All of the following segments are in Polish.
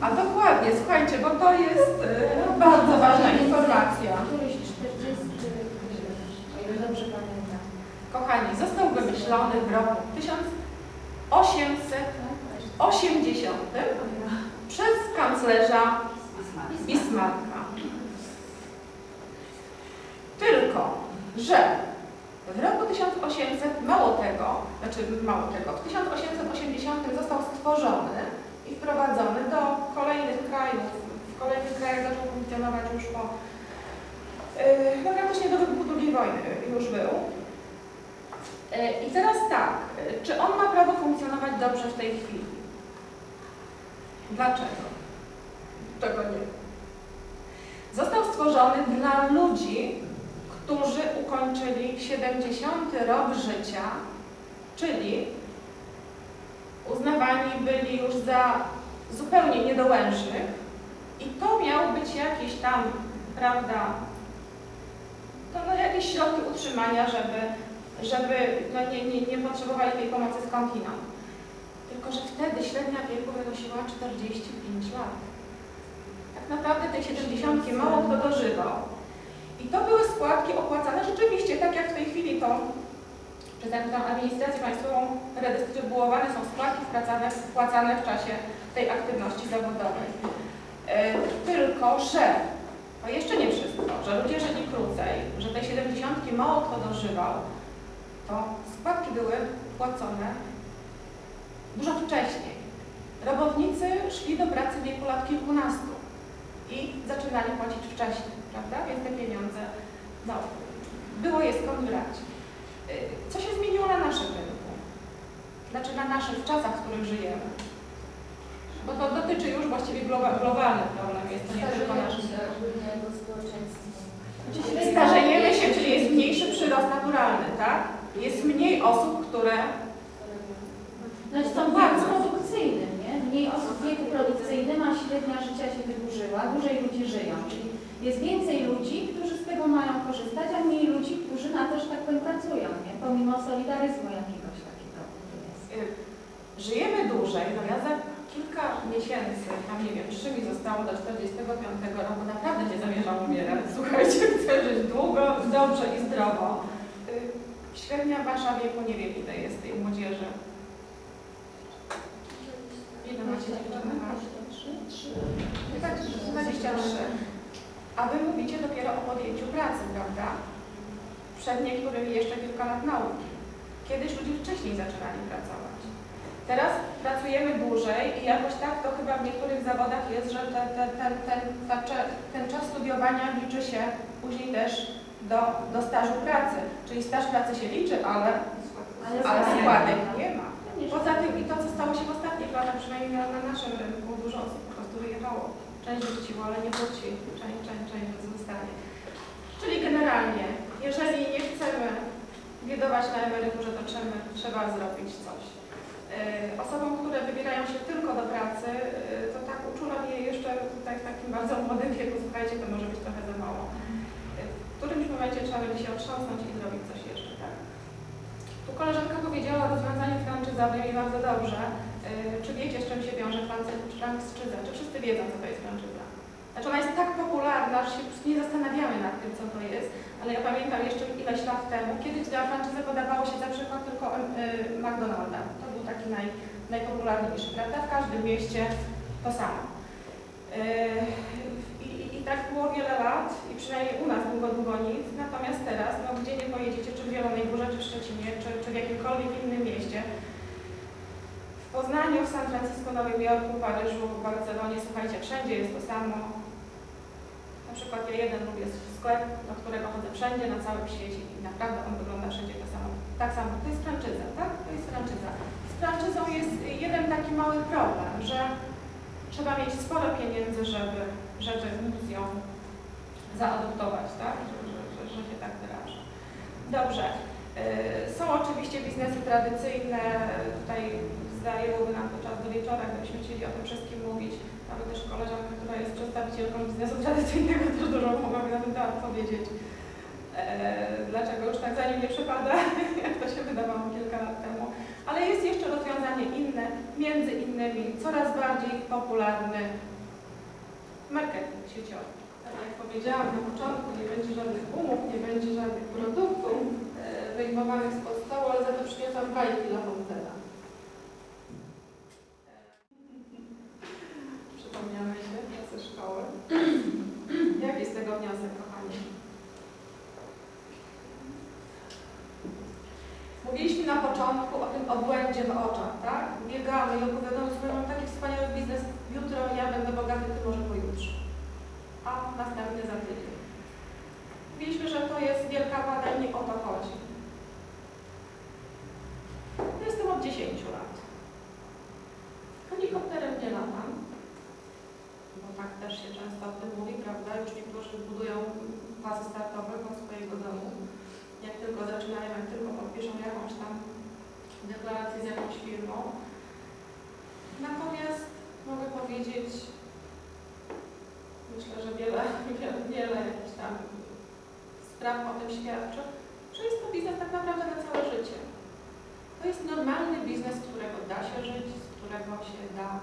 A dokładnie, słuchajcie, bo to jest e, bardzo ważna informacja. Któryś 40, o ile dobrze pamiętam. Kochani, został wymyślony w roku 1880 przez kanclerza Bismarcka. Tylko, że w roku 1800, mało tego, znaczy mało tego, w 1880 został stworzony i wprowadzony do kolejnych krajów. W kolejnych krajach zaczął funkcjonować już po, yy, no praktycznie do wybuchu II wojny już był. Yy, I teraz tak, yy, czy on ma prawo funkcjonować dobrze w tej chwili? Dlaczego? Tego nie. Został stworzony dla ludzi, którzy ukończyli 70 rok życia, czyli uznawani byli już za zupełnie niedołężnych i to miał być jakiś tam, prawda, środki utrzymania, żeby, żeby no nie, nie, nie potrzebowali tej pomocy skądinąd. Tylko, że wtedy średnia wieku wynosiła 45 lat. Tak naprawdę tej 70 mało kto dożywał. I to były składki opłacane rzeczywiście, tak jak w tej chwili to przez administrację państwową redystrybuowane są składki wpłacane, wpłacane w czasie tej aktywności zawodowej. E, tylko, że to jeszcze nie wszystko, że ludzie żyli krócej, że tej 70 mało kto dożywał, to składki były płacone dużo wcześniej. Robotnicy szli do pracy w wieku lat kilkunastu i zaczynali płacić wcześniej, prawda? Więc te pieniądze, no, było je skąd brać. Y, Co się zmieniło na naszym rynku? Znaczy na naszych czasach, w których żyjemy? Bo to dotyczy już właściwie globa, globalny problem, jest to nie tylko nasz. ogólnego społeczeństwa. Starzejemy się, czyli jest mniejszy przyrost naturalny, tak? Jest mniej osób, które Znaczy są bardzo produkcyjnym, nie? Mniej osób w wieku produkcyjnym, a średnia życia się wydłużyła, dłużej ludzie żyją. Czyli jest więcej ludzi, którzy z tego mają korzystać, a mniej ludzi, którzy na to, że tak powiem, pracują, nie? Pomimo solidaryzmu jakiegoś takiego jest. y, żyjemy dłużej, no ja za kilka miesięcy, tam nie wiem, trzy mi zostało do 45 roku, naprawdę nie zamierzam umierać. Słuchajcie, chcę żyć długo, dobrze i zdrowo. Y, Średnia wasza wieku, nie wiem ile jest tej młodzieży. Ile macie dziewczyny? Tak, 23. A wy mówicie dopiero o podjęciu pracy, prawda? Przed niektórymi jeszcze kilka lat nauki. Kiedyś ludzie wcześniej zaczynali pracować. Teraz pracujemy dłużej i jakoś tak to chyba w niektórych zawodach jest, że te, te, ten, ten, ta, ten czas studiowania liczy się później też do, do stażu pracy. Czyli staż pracy się liczy, ale, ale składek nie ma. Poza tym i to, co stało się w ostatnich latach, przynajmniej na, na naszym rynku, dużo osób po prostu wyjechało. Część wróciła, ale nie wróci. Część, część, część zostanie. Czyli generalnie, jeżeli nie chcemy biedować na emeryturze, to trzeba, trzeba zrobić coś. Yy, Osobom, które wybierają się tylko do pracy, yy, to tak uczulam je jeszcze tutaj w takim bardzo młodym wieku, słuchajcie, to może być trochę za mało. Yy, W którymś momencie trzeba będzie się otrząsnąć i zrobić coś jeszcze, tak? Tu koleżanka powiedziała o rozwiązaniu franczyzowym i bardzo dobrze. Czy wiecie, z czym się wiąże franczyza? Czy wszyscy wiedzą, co to jest franczyza? Znaczy ona jest tak popularna, że się nie zastanawiamy nad tym, co to jest, ale ja pamiętam jeszcze ileś lat temu, kiedyś za franczyzę podawało się za przykład tylko McDonalda. To taki naj, najpopularniejszy, prawda? W każdym mieście to samo. Yy, I, i, I tak było wiele lat i przynajmniej u nas długo, długo nic. Natomiast teraz, no gdzie nie pojedziecie, czy w Zielonej Górze, czy w Szczecinie, czy, czy w jakimkolwiek innym mieście, w Poznaniu, w San Francisco, Nowym Jorku, Paryżu, w Barcelonie, słuchajcie, wszędzie jest to samo. Na przykład ja jeden lubię sklep, do którego chodzę wszędzie, na całym świecie i naprawdę on wygląda wszędzie to samo. Tak samo, to jest franczyza, tak? To jest franczyza. Franczyzą jest jeden taki mały problem, że trzeba mieć sporo pieniędzy, żeby, żeby móc ją zaadoptować, tak? Że, że, że, się tak wyrażę. Dobrze. Yy, Są oczywiście biznesy tradycyjne, tutaj zajęłoby nam to czas do wieczora, gdybyśmy chcieli o tym wszystkim mówić. Mamy też koleżankę, która jest przedstawicielką biznesu tradycyjnego, też dużo mogłaby na ten temat powiedzieć. e, dlaczego już tak za nim nie przepada, jak to się wydawało kilka lat temu. Ale jest jeszcze rozwiązanie inne, między innymi coraz bardziej popularny marketing sieciowy. Tak jak powiedziałam na początku, nie będzie żadnych umów, nie będzie żadnych produktów e, wyjmowanych spod stołu, ale za to przyniosłam bajki dla Fontena. Przypomniały się czasy szkoły. Jaki z tego wniosek, kochani? Mówiliśmy na początku o w oczach, tak? Biegamy i opowiadamy sobie, mam taki wspaniały biznes, jutro ja będę bogaty, ty może pojutrze. A następny za tydzień. Mówiliśmy, że to jest wielka wada i nie o to chodzi. Jestem od 10 lat. Helikopterem nie latam, bo tak też się często o tym mówi, prawda? Już niektórzy budują pasy startowe do swojego domu. Jak tylko zaczynają, jak tylko podpiszą jakąś tam deklarację z jakąś firmą. Natomiast mogę powiedzieć, myślę, że wiele, wiele, jakichś tam spraw o tym świadczy, że jest to biznes tak naprawdę na całe życie. To jest normalny biznes, z którego da się żyć, z którego się da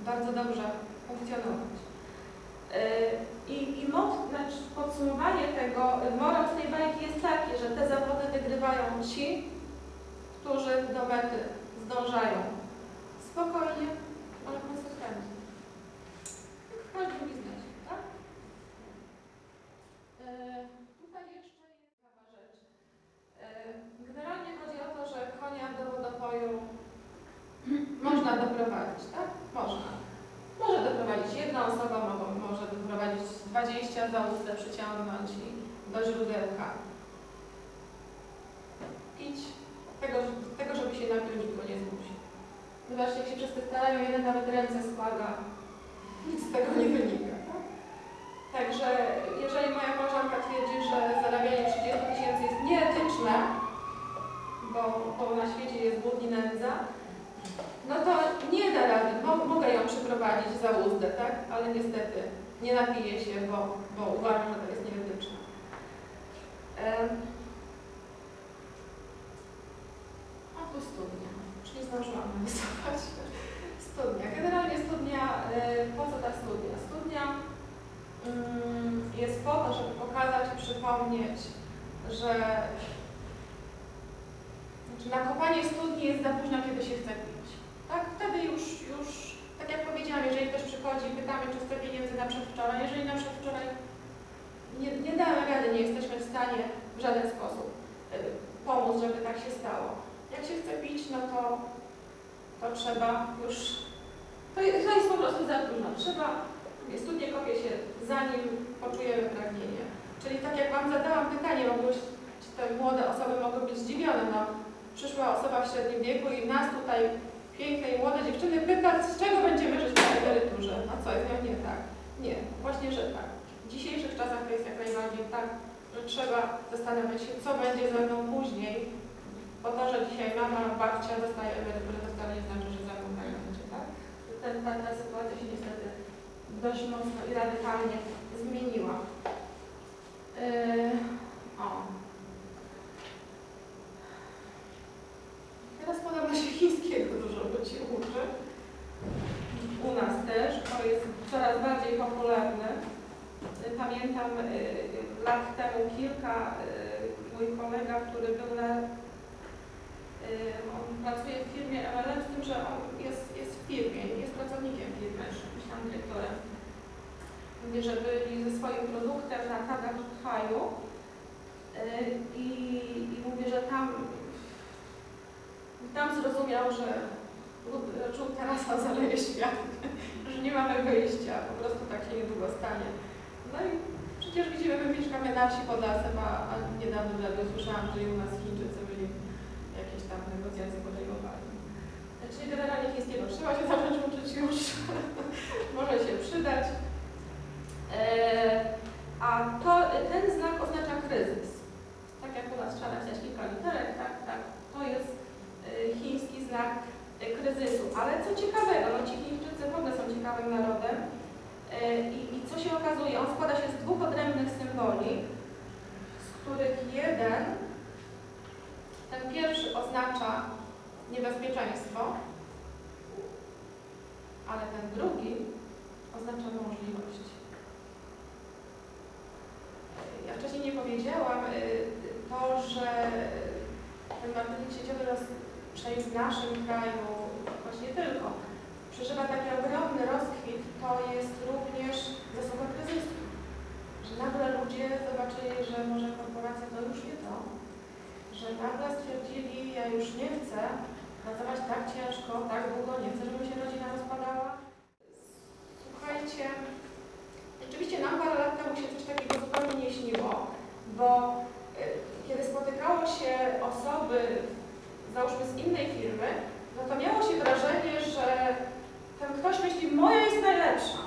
bardzo dobrze funkcjonować. Yy, I, i mod, znaczy podsumowanie tego, morał z tej bajki jest taki, że te zawody wygrywają ci, którzy do mety zdążają. Spokojnie, ale konsekwentnie. Jak w każdym biznesie, tak? Yy, Tutaj jeszcze jest ciekawa rzecz. Yy, Generalnie chodzi o to, że konia do wodopoju można doprowadzić, tak? Można. Może doprowadzić jedna osoba, mogą, może doprowadzić 20 za ustę, przyciągnąć i do źródełka. Idź tego, tego, żeby się napił, nikt go nie zmusi. Zobaczcie, jak się wszyscy starają, jeden nawet ręce składa. Nic z tego nie wynika. Tak? Także jeżeli moja koleżanka twierdzi, że zarabianie 30 tysięcy jest nieetyczne, bo, bo na świecie jest głód i nędza, no to nie da rady. Mo- mogę ją przyprowadzić za uzdę, tak? Ale niestety nie napiję się, bo, bo uważam, że to jest nieetyczne. Em. A tu studnia. Nie zdążyłam narysować. Studnia. Generalnie studnia, y, po co ta studnia? Studnia mm, jest po to, żeby pokazać i przypomnieć, że znaczy nakopanie studni jest za późno, kiedy się chce pić. Tak, wtedy już, już, tak jak powiedziałam, jeżeli ktoś przychodzi i pytamy, czy chce pieniędzy na przedwczoraj, jeżeli na przedwczoraj nie, nie damy rady, nie jesteśmy w stanie w żaden sposób y, pomóc, żeby tak się stało. Jak się chce pić, no to, to trzeba już, to jest, to jest po prostu za późno. Trzeba, studnie kopie się zanim poczujemy pragnienie. Czyli tak jak Wam zadałam pytanie, mogły, te młode osoby mogły być zdziwione, no przyszła osoba w średnim wieku i nas tutaj, piękne i młode dziewczyny, pyta, z czego będziemy żyć po emeryturze. A co, jest nią nie tak? Nie, właśnie, że tak. W dzisiejszych czasach to jest jak najbardziej tak, że trzeba zastanawiać się, co będzie ze mną później, bo to, że dzisiaj mama, babcia dostaje emeryturę, to wcale nie znaczy, że ze mną tak? Ten, ta, ta sytuacja się niestety dość mocno i radykalnie zmieniła. Yy, o. Teraz podobno się chińskiego dużo ludzi uczy. U nas też, to jest coraz bardziej popularne. Pamiętam y, y, lat temu kilka, y, mój kolega, który był na, on pracuje w firmie MLM, z tym, że on jest, jest w firmie, jest pracownikiem firmy, tam dyrektorem. Mówi, że byli ze swoim produktem na targach w Haju y, i, i mówi, że tam tam zrozumiał, że żółta terasa zaleje świat, że nie mamy wyjścia, po prostu tak się niedługo stanie. No i przecież widzimy, my mieszkamy na wsi pod lasem, a, a niedawno nawet słyszałam, że i u nas Chińczycy tam negocjacje podejmowali. Czyli generalnie chińskiego trzeba się zacząć uczyć już, może się przydać. Eee, a to, ten znak oznacza kryzys. Tak jak u nas trzeba napisać kilka literek, tak, tak, to jest y, chiński znak y, kryzysu. Ale co ciekawego, no ci Chińczycy w ogóle są ciekawym narodem i, i co się okazuje, on składa się z dwóch odrębnych symboli, z których jeden, ten pierwszy oznacza niebezpieczeństwo, ale ten drugi oznacza możliwość. Ja wcześniej nie powiedziałam y, to, że ten narkotyk sieciowy rozprzestrzenił w naszym kraju, choć nie tylko, przeżywa taki ogromny rozkwit, to jest również zasługa kryzysu. Że nagle ludzie zobaczyli, że może korporacja to już nie to, że nagle stwierdzili, ja już nie chcę pracować tak ciężko, tak długo, nie chcę, żeby się rodzina rozpadała. Słuchajcie, rzeczywiście nam parę lat temu się coś takiego zupełnie nie śniło, bo y, kiedy spotykało się osoby, załóżmy z innej firmy, no to miało się wrażenie, że ten ktoś myśli, moja jest najlepsza,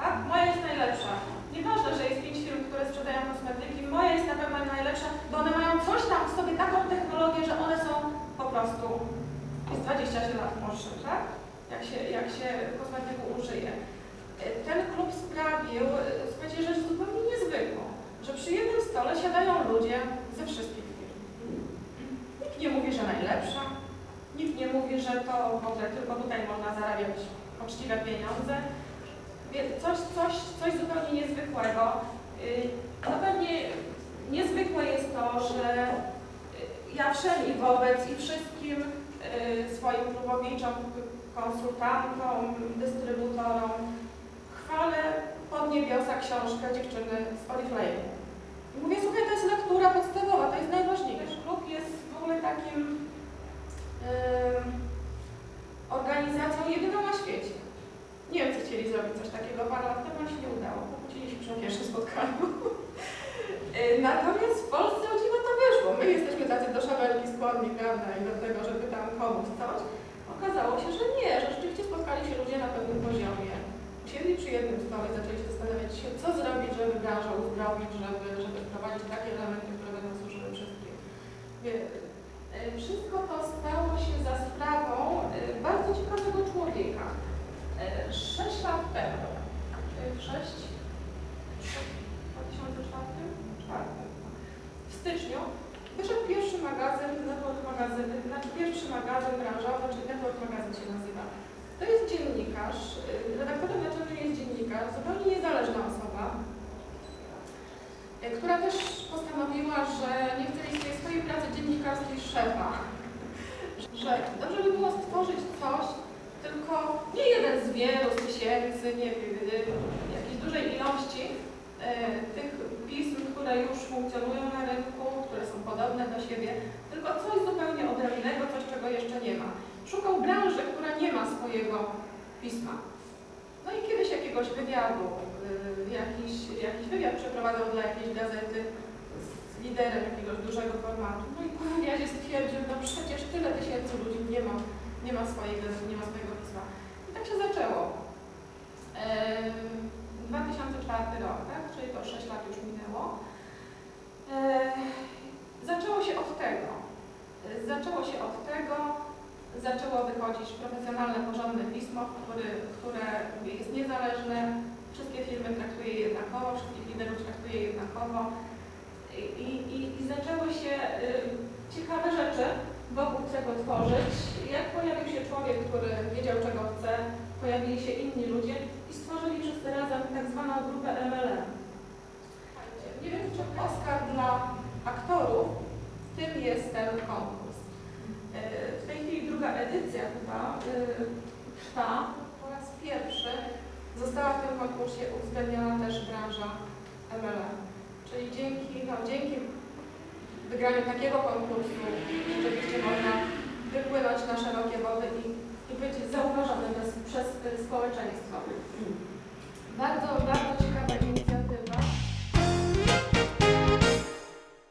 tak? Moja jest najlepsza. Nieważne, że jest pięć firm, które sprzedają kosmetyki, moja jest na pewno najlepsza, bo one mają coś tam w sobie, taką technologię, że one są po prostu, jest 20 lat młodsze, tak? Jak się, jak się kosmetyku użyje. Ten klub sprawił, słuchajcie, rzecz zupełnie niezwykłą, że przy jednym stole siadają ludzie ze wszystkich firm. Nikt nie mówi, że najlepsza, nikt nie mówi, że to w ogóle tylko tutaj można zarabiać poczciwe pieniądze. Wie- Coś, coś, coś zupełnie niezwykłego. No pewnie niezwykłe jest to, że y, ja wszędzie wobec i wszystkim y, swoim klubowiczom, konsultantom, dystrybutorom chwalę pod niebiosa książkę dziewczyny z Oriflame. I mówię, słuchaj, to jest lektura podstawowa, to jest najważniejsze. Klub jest w ogóle takim ym, organizacją jedyną na świecie. Niemcy chcieli zrobić coś takiego parę lat temu, ale się nie udało. Pokłócili się przy pierwszym spotkaniu. Y, Natomiast w Polsce o dziwo to wyszło. My jesteśmy tacy do szabelki skłonni, prawda, i do tego, żeby tam komuś coś. Okazało się, że nie, że rzeczywiście spotkali się ludzie na pewnym poziomie. Usiedli przy jednym stole, zaczęli się zastanawiać się, co zrobić, żeby branżę uzdrowić, żeby, żeby wprowadzić takie elementy, które będą służyły wszystkim. Y, Wszystko to stało się za sprawą y, bardzo ciekawego człowieka. Y, Sześć lat temu, sześć, w 2004, czwartym, w styczniu wyszedł pierwszy magazyn, network magazyn, znaczy pierwszy magazyn branżowy, czyli network magazyn się nazywa. To jest dziennikarz, y, redaktorem naczelnym jest dziennikarz, zupełnie niezależna osoba, y, która też postanowiła, że nie chce mieć tej swojej pracy dziennikarskiej szefa. Że dobrze by było stworzyć coś, tylko nie jeden z wielu, z tysięcy, nie wiem, y, jakiejś dużej ilości y, tych pism, które już funkcjonują na rynku, które są podobne do siebie, tylko coś zupełnie odrębnego, coś czego jeszcze nie ma. Szukał branży, która pisma. No i kiedyś jakiegoś wywiadu, y, jakiś, jakiś wywiad przeprowadzał dla jakiejś gazety z liderem jakiegoś dużego formatu. No i po wywiadzie stwierdził, no przecież tyle tysięcy ludzi nie ma, nie ma swojej gazety, nie ma swojego pisma. I tak się zaczęło. Em, 2004 rok, tak? czyli to 6 lat już minęło. E, Zaczęło się od tego. E, Zaczęło się od tego, zaczęło wychodzić profesjonalne, porządne pismo, który, które jest niezależne, wszystkie firmy traktuje jednakowo, wszystkich liderów traktuje jednakowo i, i, i- zaczęły się y, ciekawe rzeczy wokół tego tworzyć. Jak pojawił się człowiek, który wiedział czego chce, pojawili się inni ludzie i stworzyli wszyscy razem tak zwaną grupę MLM. Nie wiem, czy Oscar dla aktorów, tym jest ten konkurs. Chwili druga edycja chyba y, trwa po raz pierwszy. Została w tym konkursie uwzględniona też branża MLM. Czyli dzięki, no, dzięki wygraniu takiego konkursu rzeczywiście można wypłynąć na szerokie wody i, i być zauważonym przez, przez społeczeństwo. Mm. Bardzo, bardzo